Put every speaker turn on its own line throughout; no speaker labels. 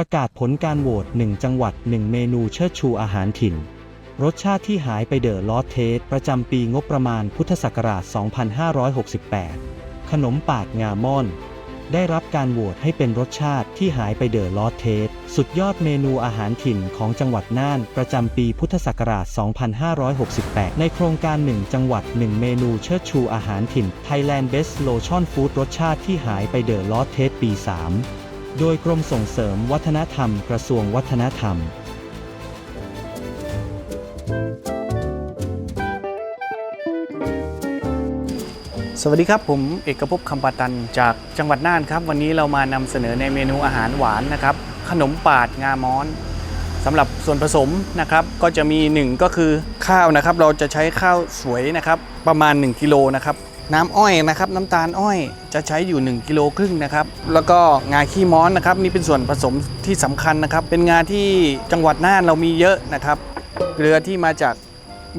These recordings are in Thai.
ประกาศผลการโหวต1 จังหวัด 1 เมนูเชิดชูอาหารถิ่น รสชาติที่หายไปเดอะลอสเทสประจำปีงบประมาณพุทธศักราช 2568 ขนมปาดงาม่อน ได้รับการโหวตให้เป็นรสชาติที่หายไปเดอะลอสเทสสุดยอดเมนูอาหารถิ่นของจังหวัดน่าน ประจำปีพุทธศักราช 2568 ในโครงการ 1 จังหวัด 1 เมนูเชิดชูอาหารถิ่น Thailand Best Lotion Food รสชาติที่หายไปเดอะลอสเทสปี 3 โดยกรมส่งเสริมวัฒนธรรมกระทรวงวัฒนธรรม
สวัสดีครับผมเอกภพคำปาตันจากจังหวัดน่านครับ วันนี้เรามานำเสนอในเมนูอาหารหวานนะครับ ขนมปาดงาม้อนสำหรับส่วนผสมนะครับ ก็จะมีหนึ่งก็คือข้าวนะครับ เราจะใช้ข้าวสวยนะครับ ประมาณ 1กิโลนะครับ น้ำอ้อยนะครับน้ำตาลอ้อยจะใช้อยู่ 1กิโลครึ่งนะครับแล้วก็งาขี้ม้อนนะครับนี่เป็นส่วนผสมที่สำคัญนะครับ เป็นงาที่จังหวัดน่านเรามีเยอะนะครับเกลือที่มาจาก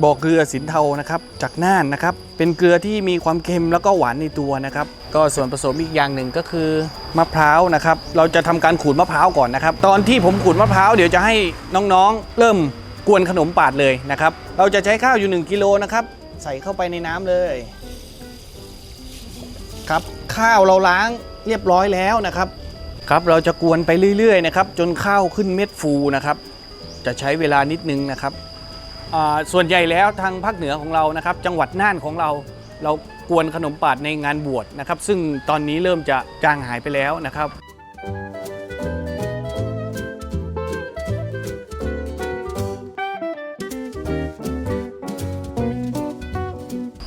บ่อเกลือสินเทานะครับจากน่านนะครับ เป็นเกลือที่มีความเค็มแล้วก็หวานในตัวนะครับ ก็ส่วนผสมอีกอย่างหนึ่งก็คือมะพร้าวนะครับ เราจะทำการขูดมะพร้าวก่อนนะครับ ตอนที่ผมขูดมะพร้าวเดี๋ยวจะให้น้องๆ เริ่มกวนขนมปาดเลยนะครับ เราจะใช้ข้าวอยู่ 1กิโลนะครับ ใส่เข้าไปในน้ำเลย ครับข้าวเราล้างเรียบร้อยแล้วนะครับครับเราจะกวนไปเรื่อยๆนะครับจนข้าวขึ้นเม็ดฟูนะครับ จะใช้เวลานิดนึงนะครับส่วนใหญ่แล้วทางภาคเหนือของเรานะครับ จังหวัดน่านของเรา เรากวนขนมปาดในงานบวชนะครับ ซึ่งตอนนี้เริ่มจะจางหายไปแล้วนะครับ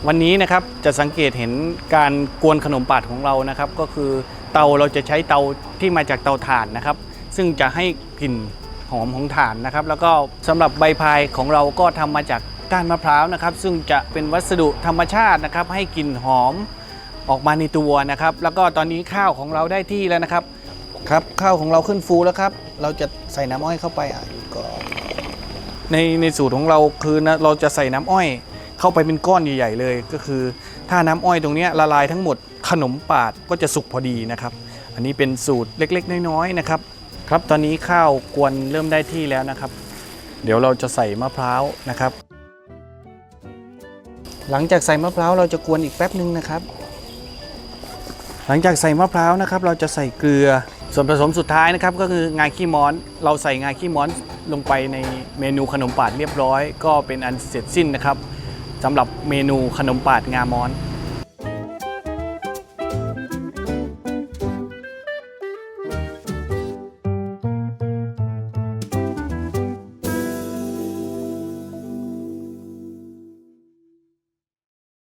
วันนี้นะครับจะสังเกตเห็นการกวนขนมปาดของเรานะครับ ก็คือเตาเราจะใช้เตาที่มาจากเตาถ่านนะครับ ซึ่งจะให้กลิ่นหอมของถ่านนะครับ แล้วก็สำหรับใบพายของเราก็ทำมาจากก้านมะพร้าวนะครับ ซึ่งจะเป็นวัสดุธรรมชาตินะครับ ให้กลิ่นหอมออกมาในตัวนะครับ แล้วก็ตอนนี้ข้าวของเราได้ที่แล้วนะครับ ครับข้าวของเราขึ้นฟูแล้วครับ เราจะใส่น้ำอ้อยเข้าไปอะหยุดก่อนในในสูตรของเราคือนะเราจะใส่น้ำอ้อย เข้าไปเป็นก้อนใหญ่ๆเลย ก็คือ ถ้าน้ำอ้อยตรงนี้ละลายทั้งหมดขนมปาดก็จะสุกพอดีนะครับ อันนี้เป็นสูตรเล็กๆ น้อยๆนะครับครับตอนนี้ข้าวกวนเริ่มได้ที่แล้วนะครับ เดี๋ยวเราจะใส่มะพร้าวนะครับ หลังจากใส่มะพร้าวเราจะกวนอีกแป๊บนึงนะครับ หลังจากใส่มะพร้าวนะครับเราจะใส่เกลือส่วนผสมสุดท้ายนะครับก็คืองาขี้ม้อน เราใส่งาขี้ม้อนลงไปในเมนูขนมปาดเรียบร้อย ก็เป็นอันเสร็จสิ้นนะครับ สำหรับเมนูขนมปาดงามอน